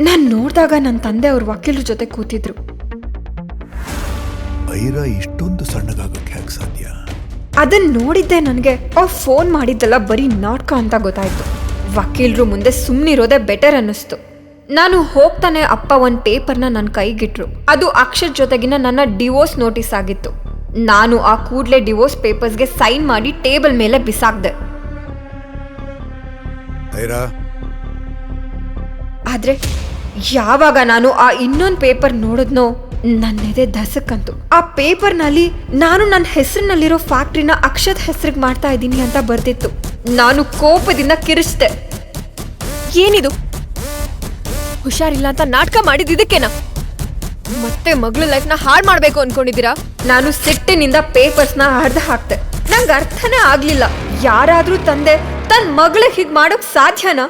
ನಾನು ನೋಡಿದಾಗ ನನ್ನ ತಂದೆ ಅವ್ರ ವಕೀಲರ ಜೊತೆ ಕೂತಿದ್ರು. ಐರಾ ಇಷ್ಟೊಂದು ಸಣ್ಣಗಾಗಕ್ಕೆ ಹೇಗೆ ಸಾಧ್ಯ? ಅದನ್ನ ನೋಡಿದ್ದೆ ನನಗೆ. ಅವ್ರು ಫೋನ್ ಮಾಡಿದ್ದೆಲ್ಲ ಬರೀ ನಾಟಕ ಅಂತ ಗೊತ್ತಾಯ್ತು. ವಕೀಲರು ಮುಂದೆ ಸುಮ್ಮನಿರೋದೇ ಬೆಟರ್ ಅನ್ನಿಸ್ತು. ನಾನು ಹೋಗ್ತಾನೆ ಅಪ್ಪ ಒಂದು ಪೇಪರ್ನ ನನ್ನ ಕೈಗಿಟ್ರು. ಅದು ಅಕ್ಷರ್ ಜೊತೆಗಿನ ನನ್ನ ಡಿವೋರ್ಸ್ ನೋಟಿಸ್ ಆಗಿತ್ತು. ನಾನು ಆ ಕೂಡಲೇ ಡಿವೋರ್ಸ್ ಪೇಪರ್ಸ್ಗೆ ಸೈನ್ ಮಾಡಿ ಟೇಬಲ್ ಮೇಲೆ ಬಿಸಾಕ್ದೆ. ಆದ್ರೆ ಯಾವಾಗ ನಾನು ಆ ಇನ್ನೊಂದು ಪೇಪರ್ ನೋಡಿದ್ನೋ, ನನ್ನೆದೆ ದಸಕ್ಕಂತು ಆ ಪೇಪರ್ನಲ್ಲಿ ನಾನು ನನ್ನ ಹೆಸರಿನಲ್ಲಿರೋ ಫ್ಯಾಕ್ಟ್ರಿನ ಅಕ್ಷತ್ ಹೆಸರಿಗೆ ಮಾಡ್ತಾ ಇದ್ದೀನಿ ಅಂತ ಬರ್ತಿತ್ತು ನಾನು ಕೋಪದಿಂದ ಕಿರಿಸ್ದೆ ಏನಿದು? ಹುಷಾರಿಲ್ಲ ಅಂತ ನಾಟಕ ಮಾಡಿದ್ದಿದ್ದಕ್ಕೇನಾ ಮತ್ತೆ ಮಗಳ ಲೈಫ್ನ ಹಾಳು ಮಾಡ್ಬೇಕು ಅನ್ಕೊಂಡಿದ್ದೀರಾ? ನಾನು ಸಿಟ್ಟಿನಿಂದ ಪೇಪರ್ಸ್ನ ಹರಿದು ಹಾಕ್ತೆ. ನಂಗೆ ಅರ್ಥನೇ ಆಗ್ಲಿಲ್ಲ. ಯಾರಾದ್ರೂ ತಂದೆ ತನ್ನ ಮಗಳಿಗೆ ಹೀಗೆ ಮಾಡೋಕ್ ಸಾಧ್ಯನಾ?